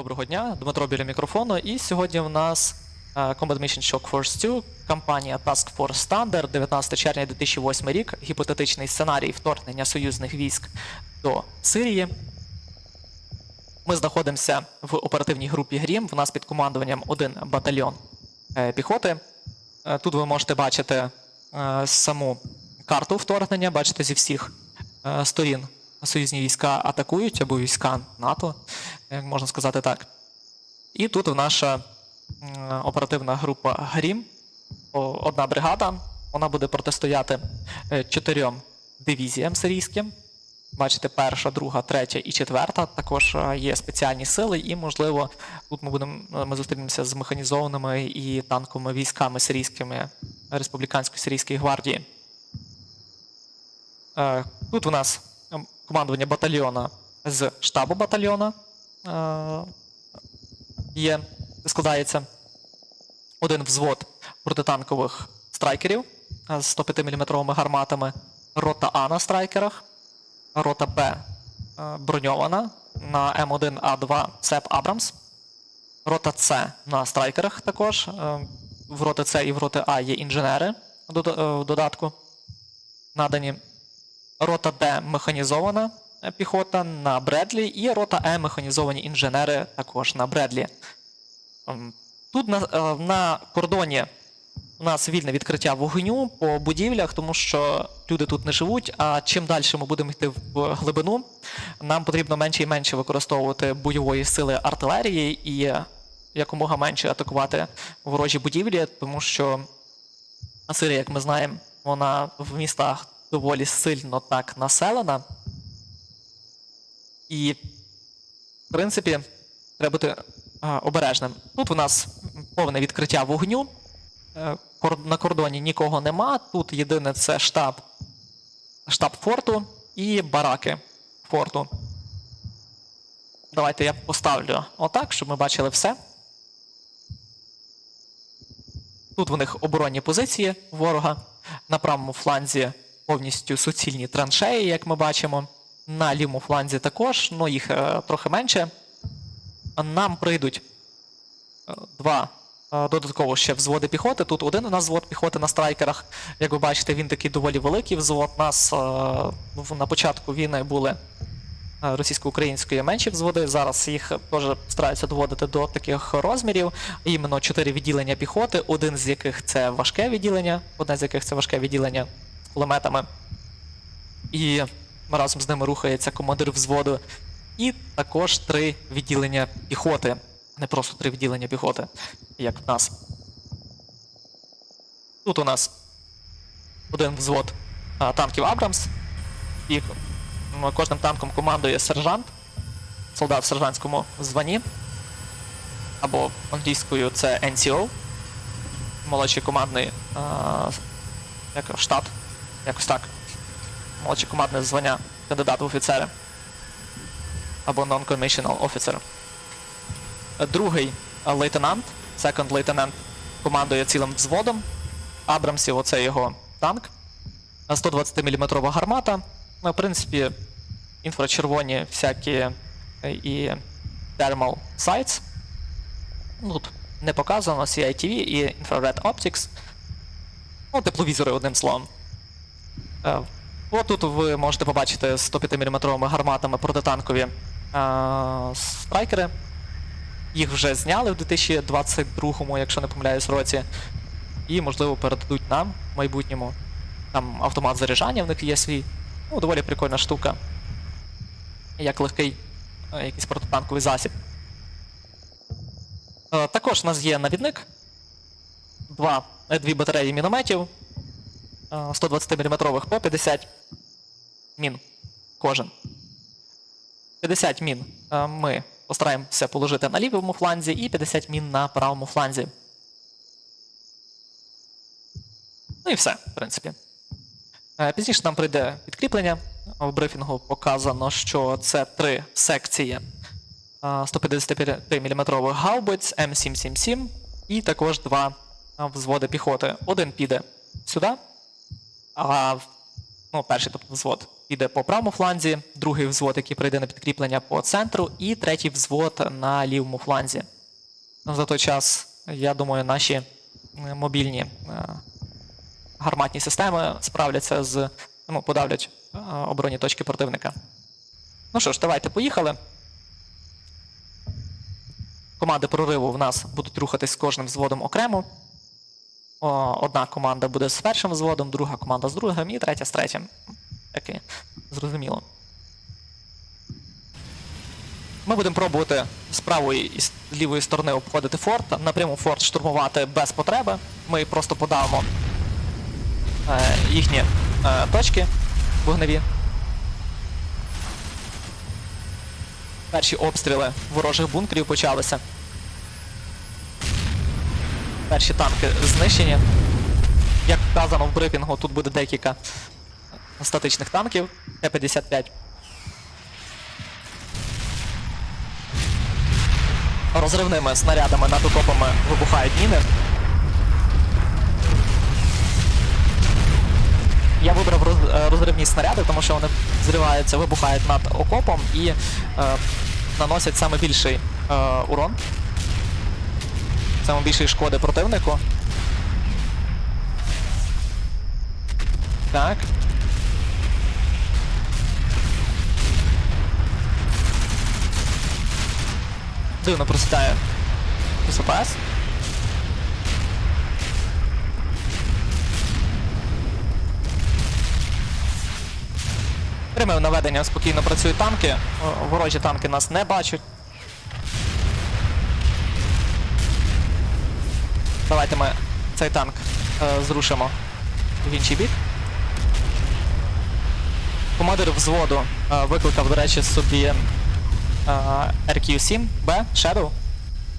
Доброго дня, Дмитро біля мікрофону. І сьогодні в нас е, Combat Mission Shock Force 2, кампанія Task Force Thunder, 19 червня 2008 рік, гіпотетичний сценарій вторгнення союзних військ до Сирії. Ми знаходимося в оперативній групі Грім. В нас під командуванням один батальйон е, піхоти. Е, Тут ви можете бачити саму карту вторгнення, бачите зі всіх сторін союзні війська атакують або війська НАТО, як можна сказати так. І тут наша оперативна група Грім, одна бригада. Вона буде протистояти е, чотирьом дивізіям сирійським. Бачите, перша, друга, третя і четверта. Також е, є спеціальні сили, і, можливо, тут ми будемо ми зустрінемося з механізованими і танковими військами сирійськими Республіканської сирійської гвардії. Е, Тут у нас командування батальйона з штабу батальйона е, є, складається один взвод протитанкових страйкерів з 105-мм гарматами, рота А на страйкерах, рота Б е, броньована на М1А2 СЕП Абрамс, рота С на страйкерах також. е, В роти С і в роти А є інженери в додатку надані. Рота Д механізована е, піхота на Бредлі, і рота Е механізовані інженери також на Бредлі. Ем, Тут на, е, на кордоні у нас вільне відкриття вогню по будівлях, тому що люди тут не живуть. А чим далі ми будемо йти в глибину, нам потрібно менше і менше використовувати бойової сили артилерії і якомога менше атакувати ворожі будівлі, тому що Сирія, як ми знаємо, вона в містах доволі сильно так населена. І, в принципі, треба бути обережним. Тут у нас повне відкриття вогню. Е, На кордоні нікого нема. Тут єдине це штаб, штаб форту і бараки форту. Давайте я поставлю отак, щоб ми бачили все. Тут в них оборонні позиції ворога. На правому фланзі повністю суцільні траншеї, як ми бачимо. На лівому фланзі також, ну їх е, трохи менше. Нам прийдуть е, два е, додатково ще взводи піхоти. Тут один у нас взвод піхоти на страйкерах. Як ви бачите, він такий доволі великий взвод. У нас на початку війни були російсько-української менші взводи. Зараз їх теж стараються доводити до таких розмірів. Іменно чотири відділення піхоти, один з яких це важке відділення, одне з яких це важке відділення кулеметами. І разом з ними рухається командир взводу. І також три відділення піхоти. Не просто три відділення піхоти, як в нас. Тут у нас один взвод а, танків Абрамс. І кожним танком командує сержант, солдат в сержантському званні. Або англійською це NCO, молодший командний а, як, штат, якось так. Молодший командне звання кандидат в офіцери. Або non-commissional officer. Другий лейтенант, second лейтенант, командує цілим взводом. Абрамсів, оце його танк. 120-мм гармата. Ну, в принципі, інфрачервоні всякі е, і thermal sights. Ну, Тут не показано CITV і Infrared Optics. Ну, тепловізори, одним словом. Е, От тут ви можете побачити 105-мм гарматами протитанкові е, страйкери. Їх вже зняли в 2022-му, якщо не помиляюсь, році. І, можливо, передадуть нам в майбутньому. Там автомат заряджання в них є свій. Ну, доволі прикольна штука. Як легкий е, якийсь протитанковий засіб. Також у нас є навідник. Два, дві батареї мінометів. 120-мм по 50 мін кожен. 50 мін е, ми постараємося положити на лівому фланзі і 50 мін на правому фланзі. Ну і все, в принципі. Е, Пізніше нам прийде підкріплення. В брифінгу показано, що це три секції 155-мм гаубиць М777 і також два взводи піхоти. Один піде сюди, а ну, перший тобто взвод піде по правому фланзі, другий взвод, який прийде на підкріплення по центру, і третій взвод на лівому фланзі. Ну, За той час, я думаю, наші е, мобільні е, гарматні системи справляться з ну, подавлять е, оборонні точки противника. Ну що ж, давайте поїхали. Команди прориву в нас будуть рухатись з кожним взводом окремо. Одна команда буде з першим взводом, друга команда з другим і третя з третім. Таке зрозуміло. Ми будемо пробувати з правої і з лівої сторони обходити форт, напряму форт штурмувати без потреби. Ми просто подавимо е, їхні е, точки вогневі. Перші обстріли ворожих бункерів почалися. Перші танки знищені. Як вказано в брифінгу, тут буде декілька статичних танків Т-55. Розривними снарядами над окопами вибухають міни. Я вибрав е, розривні снаряди, тому що вони зриваються, вибухають над окопом і е, наносять саме більший е, урон. Саме більшої шкоди противнику. Так. Дивно просідає СПС. Пряме наведення спокійно працюють танки. Ворожі танки нас не бачать. Давайте ми цей танк е, зрушимо в інший бік. Командир взводу е, викликав, до речі, собі е, RQ-7B Shadow.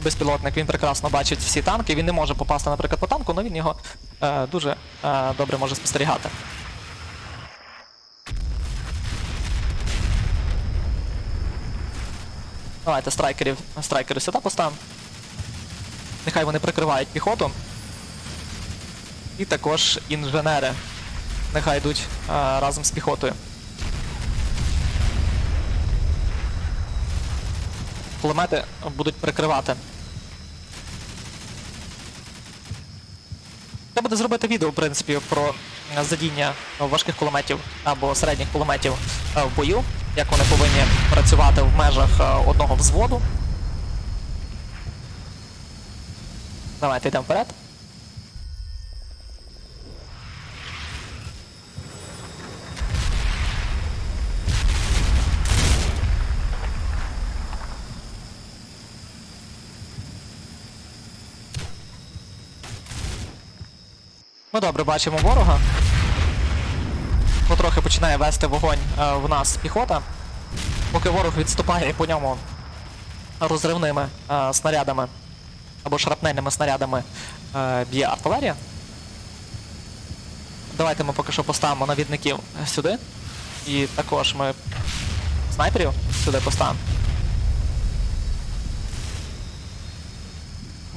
Безпілотник, він прекрасно бачить всі танки. Він не може попасти, наприклад, по танку, але він його е, дуже е, добре може спостерігати. Давайте страйкерів, страйкери сюди поставимо. Нехай вони прикривають піхоту. І також інженери. Нехай йдуть е, разом з піхотою. Кулемети будуть прикривати. Треба буде зробити відео, в принципі, про задіння важких кулеметів або середніх кулеметів в бою, як вони повинні працювати в межах одного взводу. Давайте йдемо вперед. Ми добре бачимо ворога. Потрохи починає вести вогонь е, в нас піхота. Поки ворог відступає по ньому розривними е, снарядами або шрапнельними снарядами е, б'є артилерія. Давайте ми поки що поставимо навідників сюди. І також ми снайперів сюди поставимо.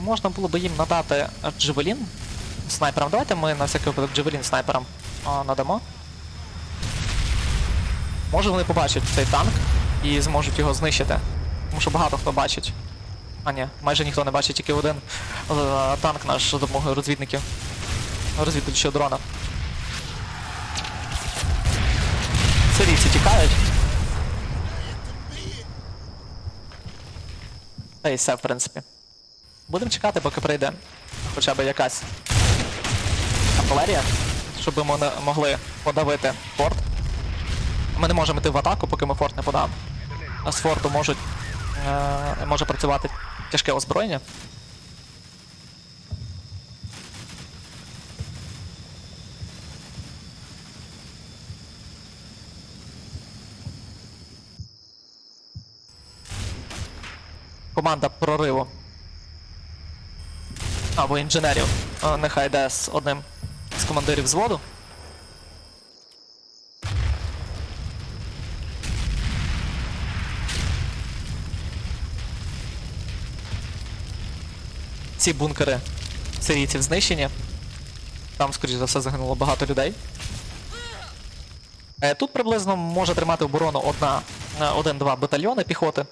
Можна було би їм надати джевелін снайперам. Давайте ми на всякий випадок джевелін снайперам надамо. Може вони побачать цей танк і зможуть його знищити. Тому що багато хто бачить. А ні, майже ніхто не бачить, тільки один е, танк наш за допомогою розвідників. Розвідувачого дрона. Сирійці тікають. Та і все, в принципі. Будемо чекати, поки прийде хоча б якась артилерія, щоб ми могли подавити форт. Ми не можемо йти в атаку, поки ми форт не подам. А з форту можуть, е, може працювати тяжке озброєння. Команда прориву. Або інженерів. е, Нехай йде з одним з командирів взводу. Ці бункери сирійців знищені. Там, скоріш за все, загинуло багато людей. Е, Тут приблизно може тримати оборону одна, е, один-два батальйони піхоти.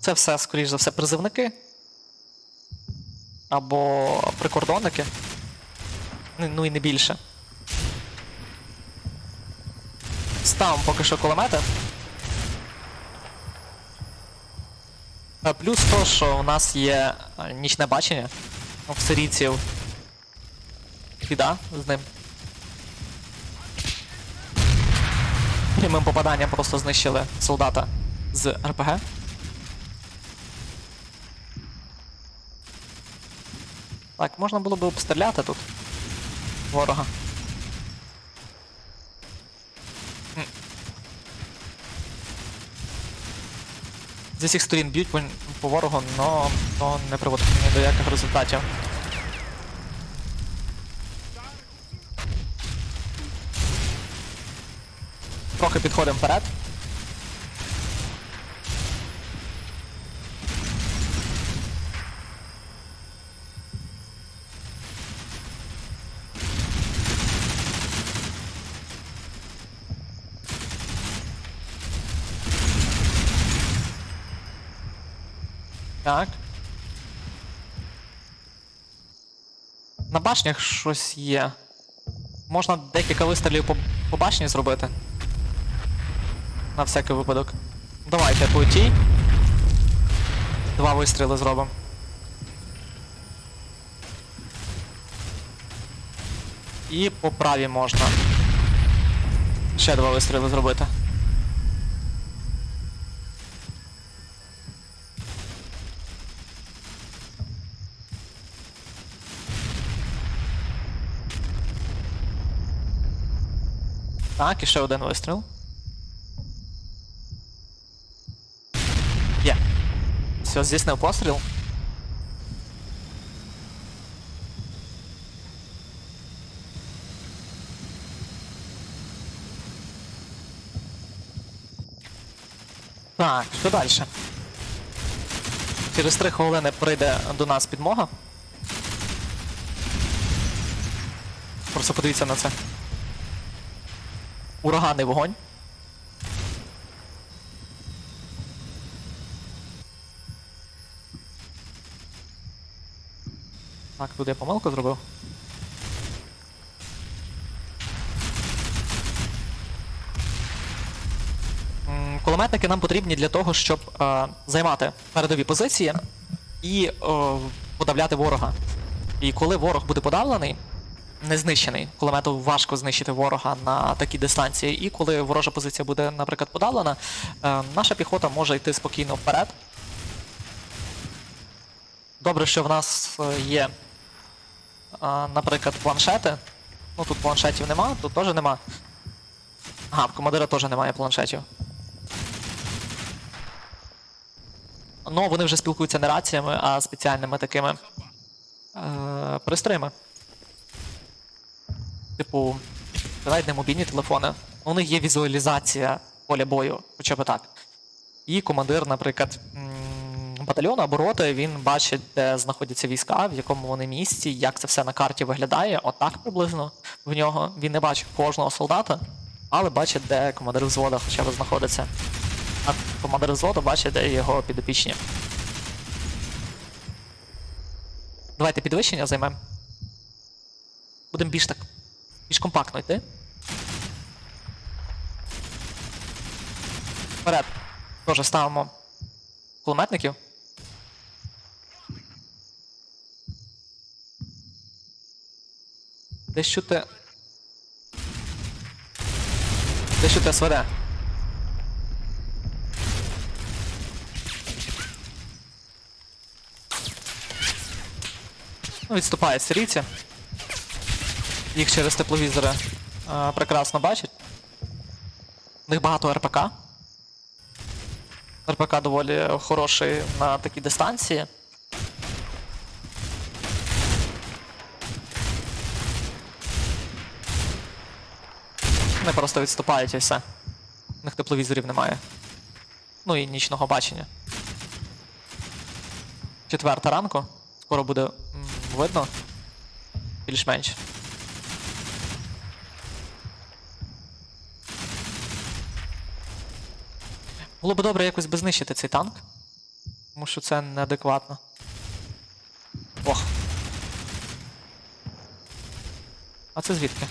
Це все, скоріш за все, призивники. Або прикордонники. Ну, Ну і не більше. Ставимо поки що кулемети. Плюс то, що у нас є нічне бачення. У сирійців. Біда з ним. Прямим попаданням просто знищили солдата з РПГ. Так, можна було би обстріляти тут ворога. З всіх сторін б'ють по ворогу, но, то не приводить ні до яких результатів. Трохи підходимо вперед. Так. На башнях щось є. Можна декілька вистрілів по, по башні зробити. На всякий випадок. Давайте по тій. Два вистріли зробимо. І по правій можна. Ще два вистріли зробити. Так, і ще один вистріл. Є. Все, здійснив постріл. Так, що далі? Через три хвилини прийде до нас підмога. Просто подивіться на це. Ураганний вогонь. Так, тут я помилку зробив. Кулеметники нам потрібні для того, щоб е, займати передові позиції і е, подавляти ворога. І коли ворог буде подавлений, не знищений, кулемету важко знищити ворога на такій дистанції. І коли ворожа позиція буде, наприклад, подавлена, е, наша піхота може йти спокійно вперед. Добре, що в нас е, є, а, наприклад, планшети. Ну тут планшетів нема, тут теж нема. Ага, в командира теж немає планшетів. Ну, вони вже спілкуються не раціями, а спеціальними такими е, пристроями. Типу, навіть не мобільні телефони. У них є візуалізація поля бою, хоча б так. І командир, наприклад, батальйону або роти, він бачить, де знаходяться війська, в якому вони місці, як це все на карті виглядає. Отак приблизно в нього. Він не бачить кожного солдата, але бачить, де командир взвода хоча б знаходиться. А командир взводу бачить, де його підопічні. Давайте підвищення займемо. Будемо більш так. Більш компактно йти. Вперед. Теж ставимо кулеметників. Десь чути. Десь чути СВД. Ну, відступають сирійці. Їх через тепловізори е, прекрасно бачать. У них багато РПК. РПК доволі хороший на такій дистанції. Вони просто відступають і все. У них тепловізорів немає. Ну і нічного бачення. Четверта ранку. Скоро буде видно. Більш-менш. Було б добре якось би знищити цей танк. Тому що це неадекватно. Ох. А це звідки?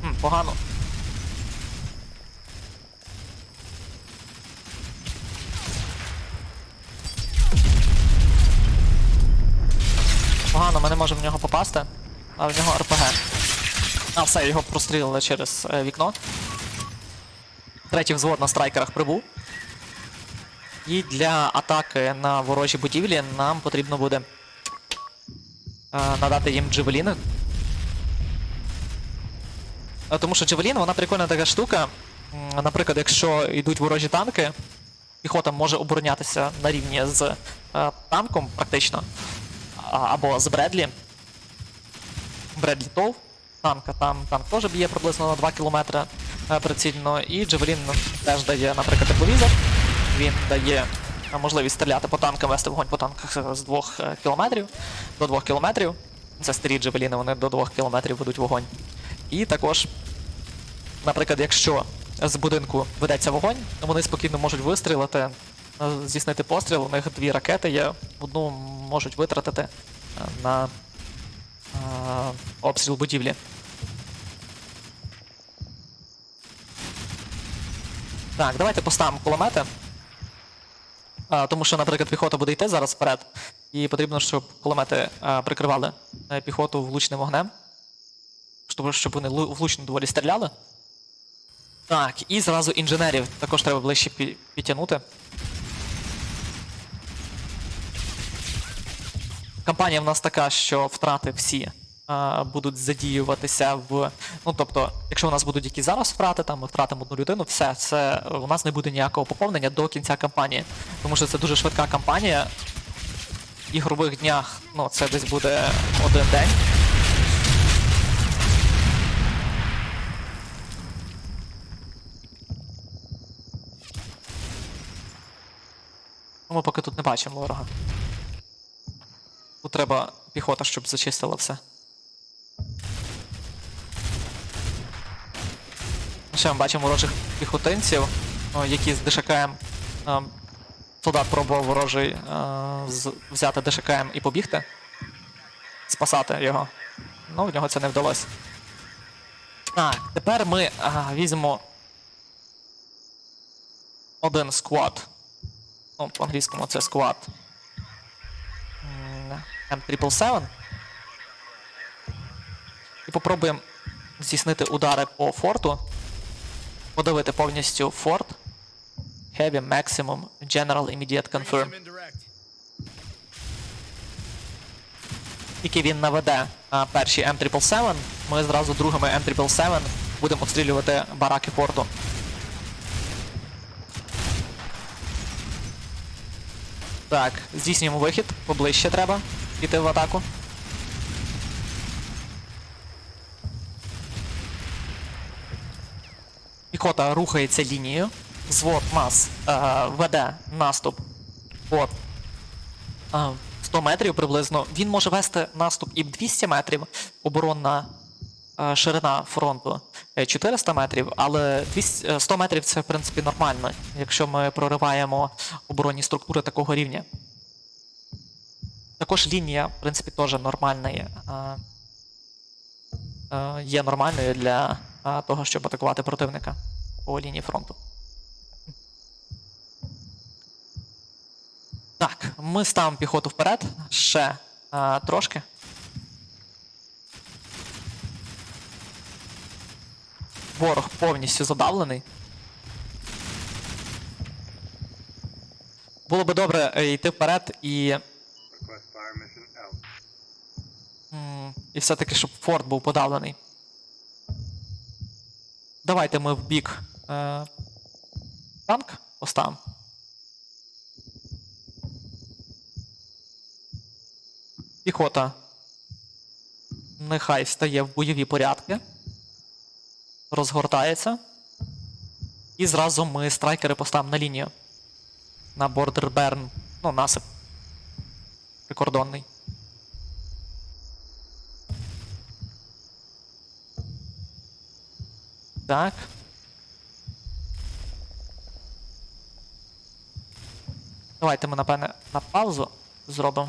Хм, погано. Погано, ми не можемо в нього попасти, а в нього РПГ. А, все, його прострілили через е, вікно. Третій взвод на страйкерах прибув. І для атаки на ворожі будівлі нам потрібно буде е, надати їм джевеліни. Е, Тому що джевелін, вона прикольна така штука. Наприклад, якщо йдуть ворожі танки, піхота може оборонятися на рівні з танком практично. Або з Бредлі. Бредлі Тов. Танка, там танк теж б'є приблизно на 2 км прицільно. І Джевелін теж дає, наприклад, тепловізор. Він дає е, можливість стріляти по танкам, вести вогонь по танках е, з 2 кілометрів до 2 кілометрів. Це старі джевеліни, вони до 2 кілометрів ведуть вогонь. І також, наприклад, якщо з будинку ведеться вогонь, вони спокійно можуть вистрілити, е, здійснити постріл. У них дві ракети є, одну можуть витратити е, на е, обстріл будівлі. Так, давайте поставимо кулемети. А, тому що, наприклад, піхота буде йти зараз вперед, і потрібно, щоб кулемети а, прикривали е, піхоту влучним вогнем. Щоб, щоб вони лу- влучно доволі стріляли. Так, і зразу інженерів також треба ближче пі- підтягнути. Кампанія в нас така, що втрати всі а, будуть задіюватися в. Ну тобто, якщо у нас будуть якісь зараз втрати, там ми втратимо одну людину, все, це у нас не буде ніякого поповнення до кінця кампанії. Тому що це дуже швидка кампанія. В ігрових днях, ну, це десь буде один день. Ну, Ми поки тут не бачимо ворога. Тут треба піхота, щоб зачистила все. Ще ми бачимо ворожих піхотинців, які з ДШКМ. е, Солдат пробував ворожий е, взяти ДШКМ і побігти. Спасати його. Ну, в нього це не вдалося. Так, тепер ми а, візьмемо один сквад. Ну, по-англійському це сквад. M777. І попробуємо здійснити удари по форту. Подавити повністю форт. Heavy Maximum General Immediate Confirm. Тільки він наведе а, перші M777, ми зразу другими M777 будемо обстрілювати бараки форту. Так, здійснюємо вихід, поближче треба піти в атаку. Піхота рухається лінією. Звод нас е, веде наступ от е, 100 метрів приблизно. Він може вести наступ і в 200 метрів. Оборонна е, ширина фронту е, 400 метрів, але 200, е, 100 метрів це в принципі нормально, якщо ми прориваємо оборонні структури такого рівня. Також лінія, в принципі, теж нормальна є. е, е, Є нормальною для е, того, щоб атакувати противника по лінії фронту. Так, ми ставимо піхоту вперед. Ще е, трошки. Ворог повністю задавлений. Було би добре е, йти вперед і І все-таки, щоб форт був подавлений. Давайте ми в бік е, танк поставимо. Піхота. Нехай стає в бойові порядки. Розгортається. І зразу ми страйкери поставимо на лінію. На бордер берн. Ну, насип. Прикордонний. Так. Давайте ми, напевне, на паузу зробимо.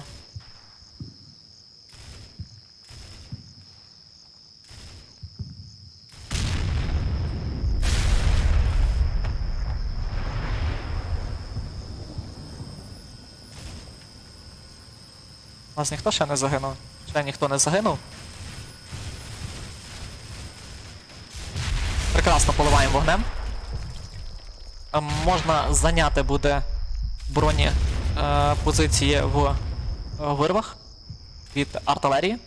У нас ніхто ще не загинув. Ще ніхто не загинув. Прекрасно поливаємо вогнем. Е, Можна зайняти буде броні е, позиції в е, вирвах від артилерії.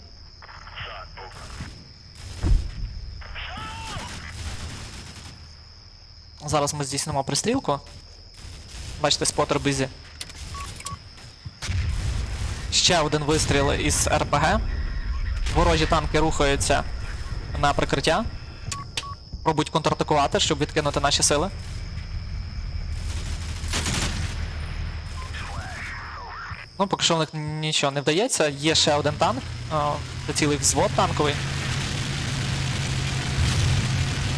Зараз ми здійснимо пристрілку. Бачите, спотер бизі. Ще один вистріл із РПГ. Ворожі танки рухаються на прикриття. Пробують контратакувати, щоб відкинути наші сили. Ну, поки що в них нічого не вдається. Є ще один танк. Це цілий взвод танковий.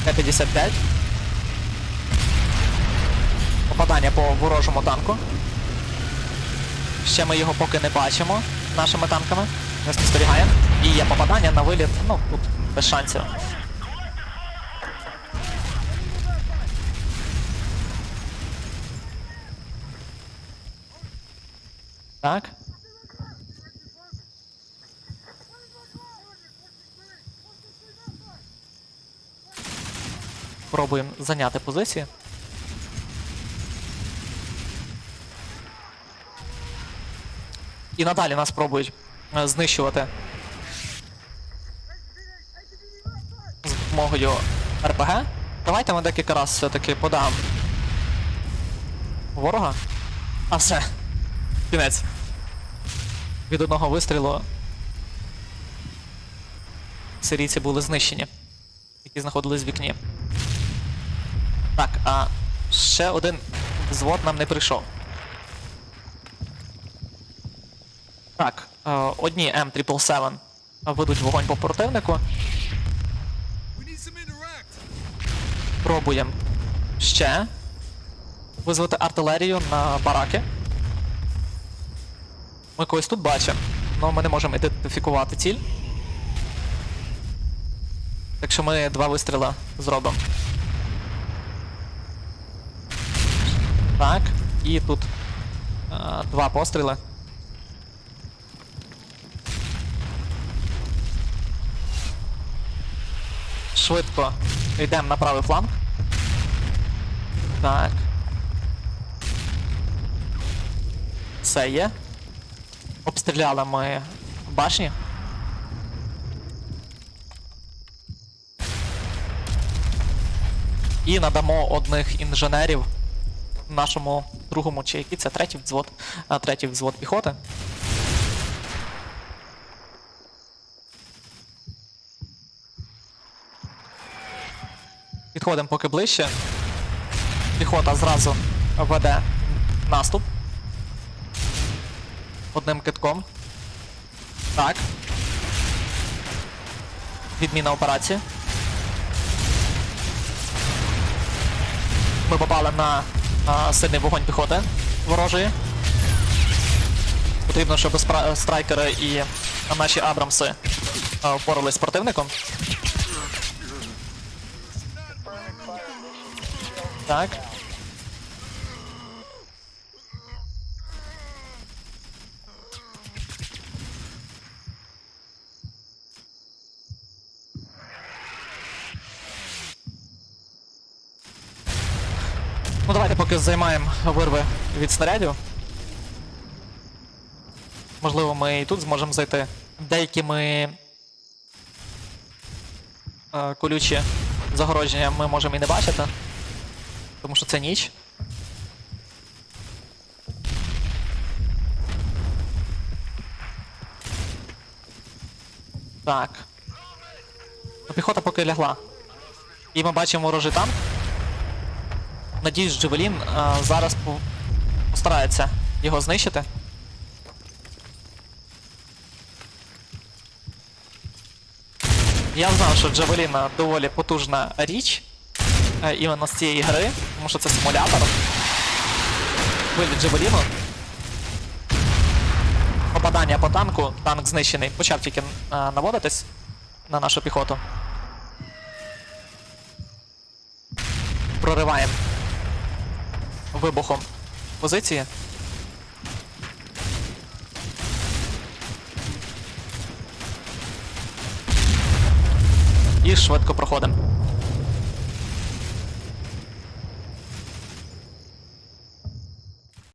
Т-55. Попадання по ворожому танку. Ще ми його поки не бачимо нашими танками. Не спостерігаємо. І є попадання на виліт. Ну, тут без шансів. Так. Пробуємо зайняти позиції. І надалі нас пробують е, знищувати з допомогою РПГ. Давайте ми декілька раз все-таки подам ворога. А все. Кінець. Від одного вистрілу сирійці були знищені, які знаходились в вікні. Так, а ще один взвод нам не прийшов. Так, е, одні М777 ведуть вогонь по противнику. Пробуємо ще визвати артилерію на бараки. Ми когось тут бачимо, але ми не можемо ідентифікувати ціль. Так що ми два вистріла зробимо. Так, і тут е, два постріли. Швидко йдемо на правий фланг. Так. Це є. Обстріляли ми башні. І надамо одних інженерів нашому другому чи який це третій взвод, третій взвод піхоти. Підходимо поки ближче. Піхота зразу веде наступ. Одним китком. Так. Відміна операції. Ми попали на а, сильний вогонь піхоти ворожої. Потрібно, щоб страйкери і наші Абрамси а, впорались з противником. Так. Ну давайте поки займаємо вирви від снарядів. Можливо, ми і тут зможемо зайти. Деякі ми е, колючі загородження ми можемо і не бачити. Тому що це ніч. Так. Ну, Піхота поки лягла. І ми бачимо ворожий танк. Надіюсь, Джевелін е, зараз постарається його знищити. Я знав, що Джавелін доволі потужна річ, е, іменно з цієї гри, тому що це симулятор. Виліт Джевеліну. Попадання по танку, танк знищений. Почав тільки е, наводитись на нашу піхоту. Прориваємо вибухом позиції. І швидко проходимо.